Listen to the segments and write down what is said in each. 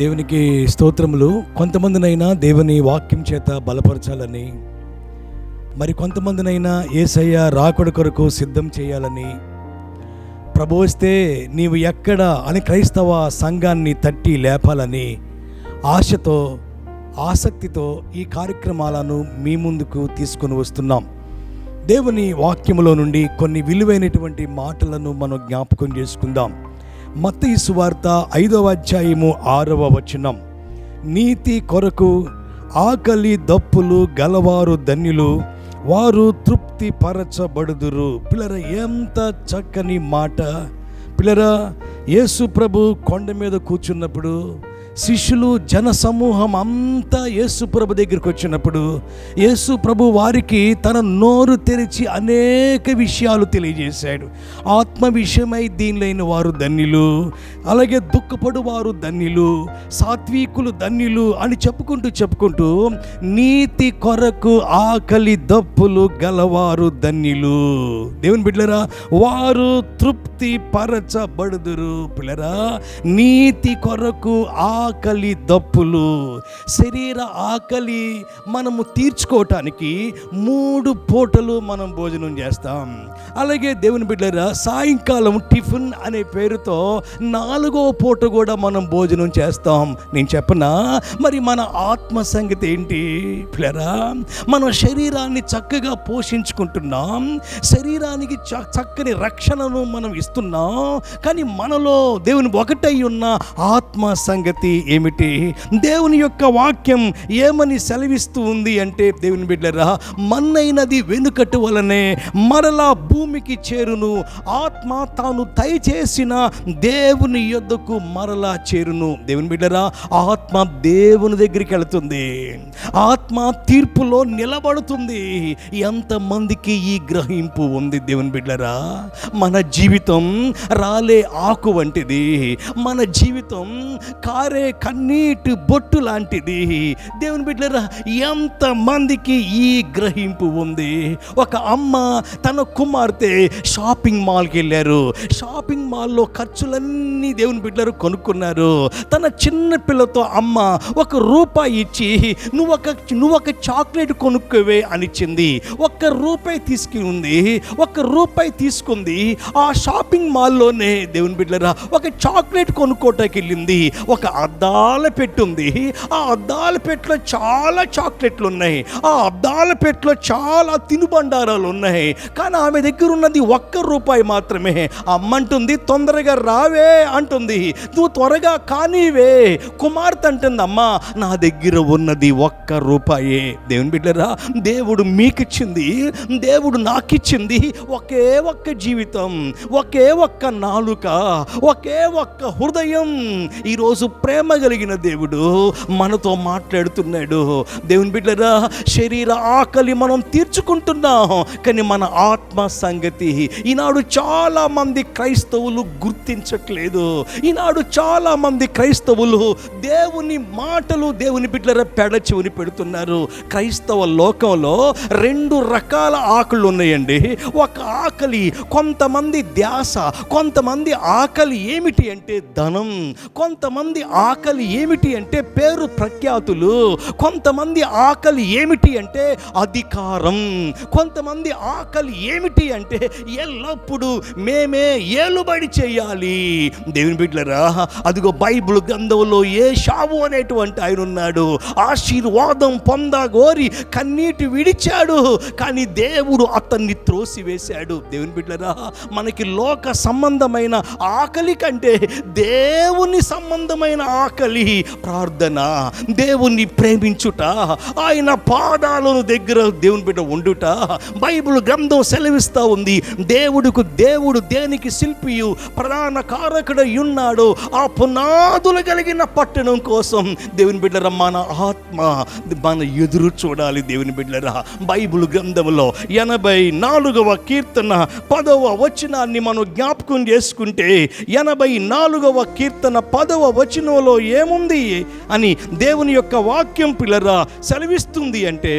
దేవునికి స్తోత్రములు. కొంతమందినైనా దేవుని వాక్యం చేత బలపరచాలని మరి కొంతమందినైనా ఏసయ్య రాకుడు కొరకు సిద్ధం చేయాలని. ప్రభు వస్తే నీవు ఎక్కడ అని క్రైస్తవ సంఘాన్ని తట్టి లేపాలని ఆశతో ఆసక్తితో ఈ కార్యక్రమాలను మీ ముందుకు తీసుకొని వస్తున్నాం. దేవుని వాక్యములో నుండి కొన్ని విలువైనటువంటి మాటలను మనం జ్ఞాపకం చేసుకుందాం. మత్తయి సువార్త ఐదవ అధ్యాయము ఆరవ వచనం. నీతి కొరకు ఆకలి దప్పులు గలవారు ధన్యులు వారు తృప్తి పరచబడుదురు. పిల్లర ఎంత చక్కని మాట. పిల్లరా యేసు ప్రభు కొండ మీద కూర్చున్నప్పుడు శిష్యులు జన సమూహం అంతా యేసు ప్రభు దగ్గరికి వచ్చినప్పుడు యేసు ప్రభు వారికి తన నోరు తెరిచి అనేక విషయాలు తెలియజేశాడు. ఆత్మ విషయమై దీనిలైన వారు ధన్యులు అలాగే దుఃఖపడు వారు ధన్యులు సాత్వికులు ధన్యులు అని చెప్పుకుంటూ చెప్పుకుంటూ నీతి కొరకు ఆకలి దప్పులు గలవారు ధన్యులు. దేవుని బిడ్డరా వారు తృప్తి పరచబడుదురు. పిల్లరా నీతి కొరకు ఆకలి దప్పులు. శరీర ఆకలి మనము తీర్చుకోవటానికి మూడు పూటలు మనం భోజనం చేస్తాం. అలాగే దేవుని బిడ్డరా సాయంకాలం టిఫిన్ అనే పేరుతో నాలుగో పూట కూడా మనం భోజనం చేస్తాం. నేను చెప్పనా? మరి మన ఆత్మ సంగతి ఏంటి? పిల్లరా మన శరీరాన్ని చక్కగా పోషించుకుంటున్నాం. శరీరానికి చ- చక్కని రక్షణను మనం ఇస్తున్నాం. కానీ మనలో దేవుని ఒకటై ఉన్న ఆత్మ సంగతి ఏమిటి? దేవుని యొక్క వాక్యం ఏమని సెలవిస్తూ ఉంది అంటే దేవుని బిడ్డరా మన్నైనది వెనుకటి వలనే మరలా భూమికి చేరును. ఆత్మ తాను దయచేసిన దేవుని యొద్దకు మరలా చేరును. దేవుని బిడ్డరా ఆత్మ దేవుని దగ్గరికి వెళుతుంది. ఆత్మ తీర్పులో నిలబడుతుంది. ఎంతమందికి ఈ గ్రహింపు ఉంది దేవుని బిడ్డరా మన జీవితం రాలే ఆకు వంటిది. మన జీవితం కారే కన్నీటి బొట్టు లాంటిది. దేవుని బిడ్డరా ఎంతమందికి ఈ గ్రహింపు ఉంది? ఒక అమ్మ తన కుమార్తె షాపింగ్ మాల్కి వెళ్ళారు. షాపింగ్ మాల్లో ఖర్చులన్నీ దేవుని బిడ్డలు కొనుక్కున్నారు. తన చిన్న పిల్లతో అమ్మ ఒక రూపాయి ఇచ్చి నువ్వు ఒక నువ్వు ఒక చాక్లెట్ కొనుక్కోవే అనిచ్చింది. ఒక్క రూపాయి తీసుకుంది. ఉంది ఒక రూపాయి తీసుకుంది. ఆ షాపింగ్ మాల్లోనే దేవుని బిడ్డరా ఒక చాక్లెట్ కొనుక్కోటానికి వెళ్ళింది. ఒక అద్దాల పెట్టుంది ఆ అద్దాల పెట్టులో చాలా చాక్లెట్లు ఉన్నాయి. ఆ అద్దాల పెట్టులో చాలా తినుబండారాలు ఉన్నాయి. కానీ ఆమె దగ్గర ఉన్నది ఒక్క రూపాయి మాత్రమే. అమ్మంటుంది తొందరగా రావే అంటుంది. నువ్వు త్వరగా కానివే కుమార్తె అంటుంది అమ్మా నా దగ్గర ఉన్నది ఒక్క రూపాయే. దేవుని బిడ్డరా దేవుడు మీకిచ్చింది. దేవుడు నాకిచ్చింది ఒకే ఒక్క జీవితం ఒకే ఒక్క నాలుక ఒకే ఒక్క హృదయం. ఈరోజు ప్రేమ కలిగిన దేవుడు మనతో మాట్లాడుతున్నాడు. దేవుని బిడ్డరా శరీర ఆకలి మనం తీర్చుకుంటున్నాం. కానీ మన ఆత్మ సంగతి ఈనాడు చాలా మంది క్రైస్తవులు గుర్తించట్లేదు. ఈనాడు చాలా మంది క్రైస్తవులు దేవుని మాటలు దేవుని బిడ్డల పెడ పెడుతున్నారు. క్రైస్తవ లోకంలో రెండు రకాల ఆకలు ఉన్నాయండి. ఒక ఆకలి కొంతమంది ధ్యాస కొంతమంది ఆకలి ఏమిటి అంటే ధనం. కొంతమంది ఆకలి ఏమిటి అంటే పేరు ప్రఖ్యాతులు. కొంతమంది ఆకలి ఏమిటి అంటే అధికారం. కొంతమంది ఆకలి ఏమిటి అంటే ఎల్లప్పుడూ మేమే ఏలుబడి చేయాలి. దేవుని బిడ్డలరా అదిగో బైబిల్ గ్రంథంలో ఏ షావు అనేటువంటి ఆయన ఉన్నాడు. ఆశీర్వాదం పొందగోరి కన్నీటి విడిచాడు కానీ దేవుడు అతన్ని త్రోసివేశాడు. దేవుని బిడ్డలరా మనకి లోక సంబంధమైన ఆకలి కంటే దేవుని సంబంధమైన ఆకలి ప్రార్థన. దేవుణ్ణి ప్రేమించుట ఆయన పాదాలను దగ్గర దేవుని బిడ్డ ఉండుట. బైబిల్ గ్రంథం సెలవిస్తూ ఉంది దేవుడికి దేవుడు దేనికి శిల్పియు? ప్రధాన కారకుడై ఉన్నాడు. ఆ పునాదులు కలిగిన పట్టణం కోసం. దేవుని బిడ్డరా మన ఆత్మ మన ఎదురు చూడాలి దేవుని బిడ్డరా. బైబిల్ గ్రంథంలో ఎనభై నాలుగవ కీర్తన పదవ వచనాన్ని మనం జ్ఞాపకం చేసుకుంటే ఎనభై నాలుగవ కీర్తన పదవ వచనంలో ఏముంది అని దేవుని యొక్క వాక్యం పిల్లరా సెలవిస్తుంది అంటే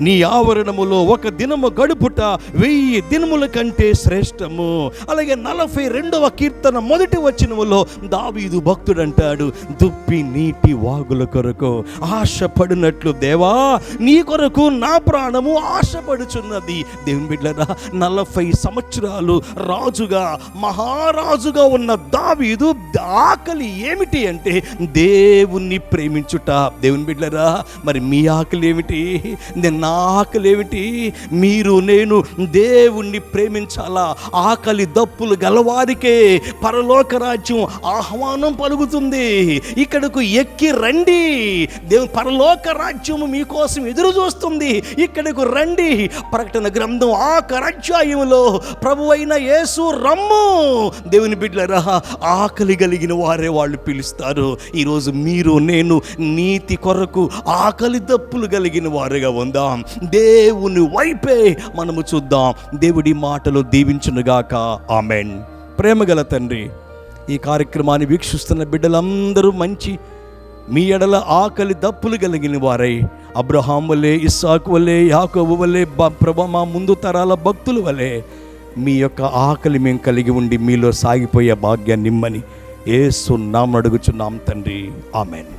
నీ ఆవరణములో ఒక దినము గడుపుట వెయ్యి దినముల కంటే శ్రేష్టము. అలాగే నలభై రెండవ కీర్తన మొదటి వచనములో దావీదు భక్తుడు అంటాడు దుప్పి నీటి వాగుల కొరకు ఆశపడినట్లు దేవా నీ కొరకు నా ప్రాణము ఆశపడుచున్నది. దేవుని బిడ్డరా నలభై సంవత్సరాలు రాజుగా మహారాజుగా ఉన్న దావీదు ఆకలి ఏమిటి అంటే దేవుణ్ణి ప్రేమించుట. దేవుని బిడ్డరా మరి మీ ఆకలి ఏమిటి? నిన్న ఆకలి ఏమిటి మీరు నేను దేవుణ్ణి ప్రేమించాలా? ఆకలి దప్పులు గలవారికే పరలోక రాజ్యం ఆహ్వానం పలుకుతుంది. ఇక్కడకు ఎక్కి రండి. దేవు పరలోక రాజ్యము మీకోసం ఎదురు చూస్తుంది ఇక్కడకు రండి. ప్రకటన గ్రంథం ఆఖరి ప్రభు అయిన యేసు రమ్ము. దేవుని బిడ్డలరా ఆకలి కలిగిన వారే వాళ్ళు పిలుస్తారు. ఈరోజు మీరు నేను నీతి కొరకు ఆకలి దప్పులు కలిగిన వారుగా ఉందాం. దేవుని వైపే మనము చూద్దాం. దేవుడి మాటలు దీవించునుగాక ఆమెన్. ప్రేమగల తండ్రి ఈ కార్యక్రమాన్ని వీక్షిస్తున్న బిడ్డలందరూ మంచి మీ ఎడల ఆకలి దప్పులు కలిగిన వారై అబ్రహాం వలె ఇస్సాకు వలె యాకోబు వలె బ- ప్రభ మా ముందు తరాల భక్తుల వలె మీ యొక్క ఆకలి మేము కలిగి ఉండి మీలో సాగిపోయే భాగ్యాన్ని నిమ్మని ఏ సున్నాం అడుగుచున్నాం తండ్రి. ఆమెన్.